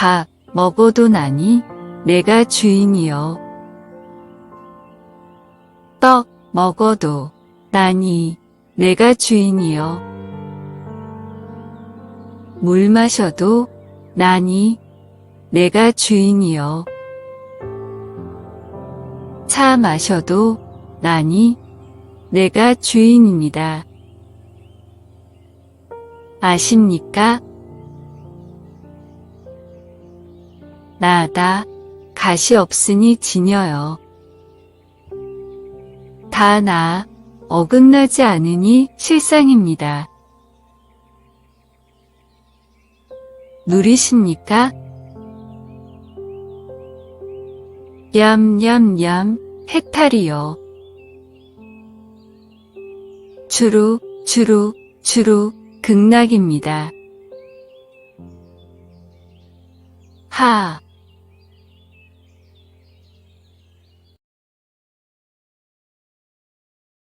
밥 먹어도 나니 내가 주인이여. 떡 먹어도 나니 내가 주인이여. 물 마셔도 나니 내가 주인이여. 차 마셔도 나니 내가 주인입니다. 아십니까? 나다 가시 없으니 지녀요. 다 나 어긋나지 않으니 실상입니다. 누리십니까? 얌얌얌 해탈이요. 주루 주루 주루 극락입니다. 하